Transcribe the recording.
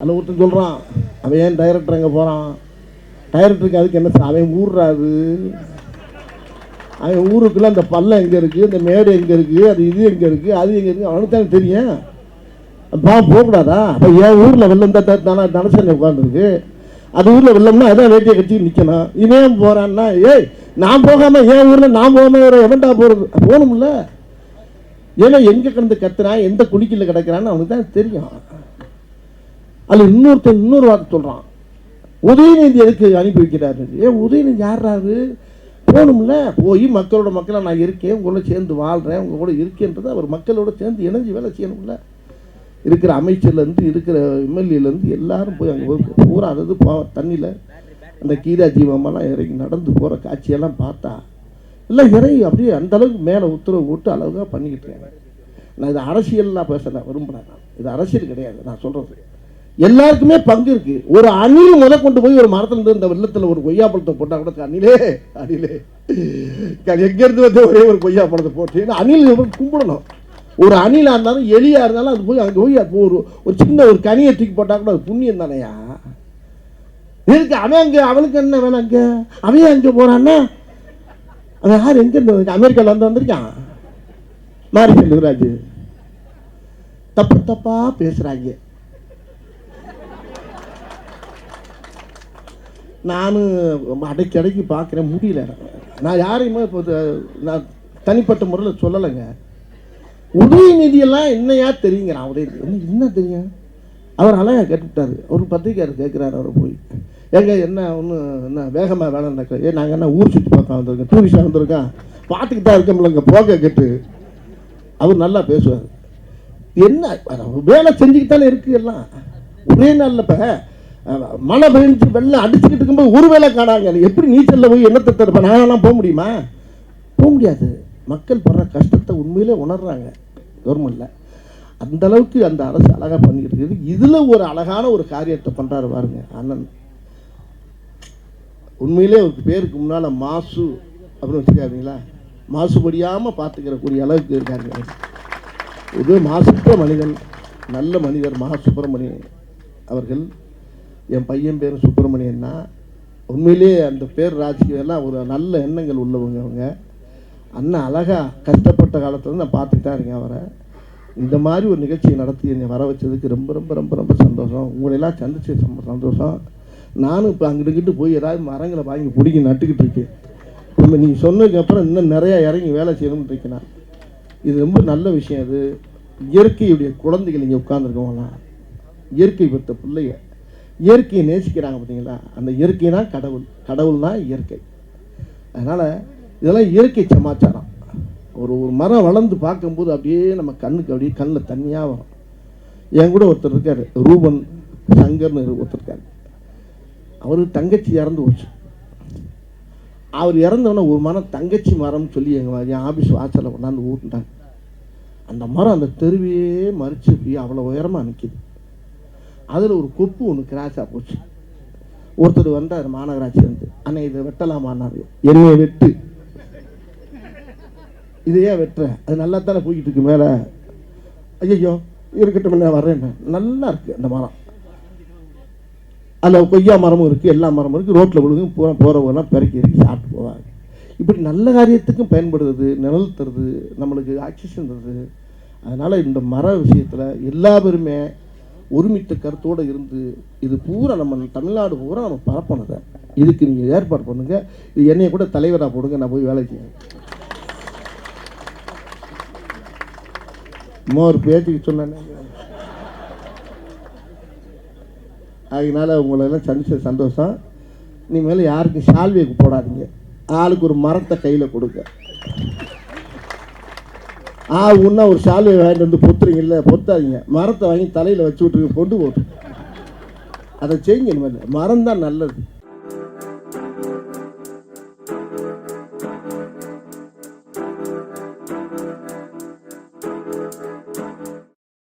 அந்த ஒருத்தன் சொல்கிறான் அவன் ஏன் டைரக்டர் அங்கே போகிறான் டைரக்டருக்கு அதுக்கு என்ன சார் அவன் ஊர்றாரு அவன் ஊருக்குள்ள அந்த பள்ளம் எங்கே இருக்குது இந்த மேடு எங்கே இருக்குது அது இது எங்கே இருக்குது அது எங்கே இருக்குது அவனுக்கு தானே தெரியும். பா போகக்கூடாதா? அப்போ என் ஊரில் வெள்ளம் தான் தானே தனசனை உட்காந்துருக்கு அது ஊரில் வெள்ளம்னா அதான் வேட்டியை கட்டி நிற்கணும் இவன் போகிறான்னா ஏய் நான் போகாமல் என் ஊரில் நான் போகாமல் வேறு எவன்டா போகிறது போகணும்ல. ஏன்னா எங்கே கிடந்து கத்துறான்? எந்த குளிக்கில் கிடக்கிறான்னு அவனுக்கு தான் தெரியும். அதில் இன்னொருத்தன் இன்னொரு வார்த்தை சொல்கிறான் உதயநிதி எதுக்கு அனுப்பி வைக்கிறாரு? ஏன் உதயநிதி யாராரு போகணும்ல? போய் மக்களோட மக்களாக நான் இருக்கேன் உங்களோட சேர்ந்து வாழ்கிறேன் உங்கள் கூட இருக்கேன்றது அவர் மக்களோட சேர்ந்து இணைஞ்சு வேலை செய்யணும்ல. இருக்கிற அமைச்சர்லேருந்து இருக்கிற எம்எல்ஏலேருந்து எல்லாரும் போய் அங்கே போய் பூரா அதாவது போ தண்ணியில் அந்த கீதா ஜீவமெல்லாம் இறங்கி நடந்து போகிற காட்சியெல்லாம் பார்த்தா எல்லாம் இறங்கி அப்படியே அந்த அளவுக்கு மேலே உத்தரவு போட்டு அழகாக பண்ணிக்கிட்டு இருக்காங்க. நான் இது அரசியல்லாம் பேசலை விரும்புகிறேன் நான். இது அரசியல் கிடையாது நான் சொல்கிறது எல்லாருக்குமே பங்கு இருக்கு. ஒரு அணில் முத கொண்டு போய் ஒரு மரத்துல இருந்து இந்த வெள்ளத்துல ஒரு கொய்யா பழத்தை போட்டா கூட அணிலே அணிலே. எங்க இருந்து வந்து ஒரே ஒரு கொய்யா பழத்தை போட்டு அணில் கும்பிடணும். ஒரு அணிலா இருந்தாலும் எலியா இருந்தாலும் அது போய் அங்கே போய் அப்போ ஒரு ஒரு சின்ன ஒரு கனியை தூக்கி போட்டா கூட அது புண்ணியம் தானையா? இருக்கு அவன் அங்கே அவனுக்கு என்ன வேணும் அங்க? அவன் அங்கே போறான்னா? அவன் யார்? எங்க இருந்து வந்திருக்கான்? அமெரிக்கால வந்திருக்கான். மாரி செல்வராஜ் தப்பு தப்பா பேசுறாங்க. நானும் அடைக்கி அடைக்கி பார்க்குறேன் முடியல நான் யாரையுமே இப்போ நான் தனிப்பட்ட முறையில் சொல்லலைங்க. உதயநிதியெல்லாம் என்னையா தெரியுங்கிறான் உதயநிதி என்ன என்ன தெரியும்? அவர் அழகாக கேட்டுவிட்டார் ஒரு பத்திரிக்கையார் கேட்குறாரு அவர் போய். ஏங்க என்ன ஒன்று என்ன வேகமாக வேலை நடக்குது ஏ நாங்கள் என்ன ஊர் சுற்றி பார்க்க வந்திருக்கோம்? டூரிஸ்டாக வந்திருக்கோம்? பார்த்துக்கிட்டு தான் இருக்கோம்லங்க போக கேட்டு. அவர் நல்லா பேசுவார். என்ன வேலை செஞ்சுக்கிட்டாலே இருக்கு எல்லாம். ஒரே நாளில் இப்போ மழை பெஞ்சு வெள்ளம் அடிச்சுக்கிட்டு இருக்கும்போது ஒரு காடாங்க காணாங்க. எப்படி நீச்சலில் போய் என்ன தருப்ப நானெல்லாம் போக முடியுமா? போக முடியாது. மக்கள் படுற கஷ்டத்தை உண்மையிலே உணர்றாங்க. கவர்மெண்ட்டில் அந்த அளவுக்கு அந்த அரசு அழகாக பண்ணிக்கிட்டு இருக்குது. இதில் ஒரு அழகான ஒரு காரியத்தை பண்ணுறாரு பாருங்க அண்ணன். உண்மையிலே அவருக்கு பேருக்கு முன்னால் மாசு அப்படின்னு வச்சுக்காதீங்களா மாசுபடியாமல் பார்த்துக்கிற கூடிய அளவுக்கு இருக்காங்க இது மாசற்ற மனிதன் நல்ல மனிதர் மகா சுப்பிரமணியன் அவர்கள். என் பையன் பேர் சுப்பிரமணியன்னா உண்மையிலே அந்த பேர் ராஜ்கியெல்லாம் ஒரு நல்ல எண்ணங்கள் உள்ளவங்க அவங்க. அண்ணன் அழகா கஷ்டப்பட்ட காலத்தில் நான் பார்த்துட்டு தான் இருக்கேன் அவரை. இந்த மாதிரி ஒரு நிகழ்ச்சியை நடத்தி என்னை வர வச்சதுக்கு ரொம்ப ரொம்ப ரொம்ப ரொம்ப சந்தோஷம். உங்களையெல்லாம் சந்திச்சு ரொம்ப சந்தோஷம். நானும் இப்போ அங்கிட்டு போய் ஏதாவது மரங்களை வாங்கி பிடிக்கி நட்டுக்கிட்டு இருக்கேன். இப்போ நீங்கள் சொன்னதுக்கப்புறம் இன்னும் நிறையா இறங்கி வேலை செய்யணும்னு இருக்கேன் நான். இது ரொம்ப நல்ல விஷயம் அது. இயற்கையுடைய குழந்தைகள் இங்கே உட்காந்துருக்கவங்களாம் இயற்கை பெற்ற பிள்ளைங்க இயற்கையை நேசிக்கிறாங்க பார்த்தீங்களா? அந்த இயற்கை தான் கடவுள். கடவுள் தான் இயற்கை. அதனால் இதெல்லாம் இயற்கை சமாச்சாரம். ஒரு ஒரு மரம் வளர்ந்து பார்க்கும்போது அப்படியே நம்ம கண்ணுக்கு அப்படியே கண்ணில் தண்ணியாக வரும். என் கூட ஒருத்தர் இருக்கார் ரூபன் சங்கர்னு ஒருத்தர் இருக்கார். அவர் தங்கச்சி இறந்து போச்சு. அவர் இறந்தவொடனே ஒரு மரம் தங்கச்சி மரம்னு சொல்லி எங்கள் என் ஆஃபீஸ் வாசலில் கொண்டாந்து ஊட்டிட்டாங்க அந்த மரம் அந்த தெருவையே மறிச்சு போய் அவ்வளோ உயரமாக நிற்கிது அதில் ஒரு கொப்பு ஒன்று கிராஸாக போச்சு. ஒருத்தர் வந்தார் மாநகராட்சி வந்து அண்ணன் இதை வெட்டலாமான்னாரு என்னைய வெட்டு. இது ஏன் வெட்டுற? அது நல்லா தானே போய்கிட்டு இருக்கு மேலே. ஐயோ இருக்கட்டும் நான் வர்றேன். நல்லா இருக்கு அந்த மரம். அதில் கொய்யா மரமும் இருக்குது எல்லா மரமும் இருக்குது ரோட்டில் விழுகும் பூரா போகிறவங்கலாம் பெருக்கி இறக்கி சாப்பிட்டு போவாங்க. இப்படி நல்ல காரியத்துக்கும் பயன்படுது நிழல் தருது நம்மளுக்கு ஆக்சிஜன் தருது. அதனால் இந்த மர விஷயத்தில் எல்லா பேருமே ஒருமித்த கருத்தோடு இருந்து இது பூரா நம்ம தமிழ்நாடு பூரா நம்ம பரப்பணுங்க இதுக்கு நீங்கள் ஏற்பாடு பண்ணுங்கள் இது என்னைய கூட தலைவராக போடுங்க. நான் போய் வேலை செய்யணும் மோர் பேச்சுக்கு சொன்னேன். அதனால உங்களெல்லாம் சந்திச்ச சந்தோஷம். இனிமேல் யாருக்கும் சால்வைக்கு போடாதீங்க. ஆளுக்கு ஒரு மரத்தை கையில் கொடுங்க. ஆ உன்னா ஒரு சாலையை வாங்கிட்டு வந்து பொத்துறீங்கல்ல பொத்தாதீங்க. மரத்தை வாங்கி தலையில் வச்சு விட்டு கொண்டு போட்டு. அதை செய்யுங்க மரம் தான் நல்லது.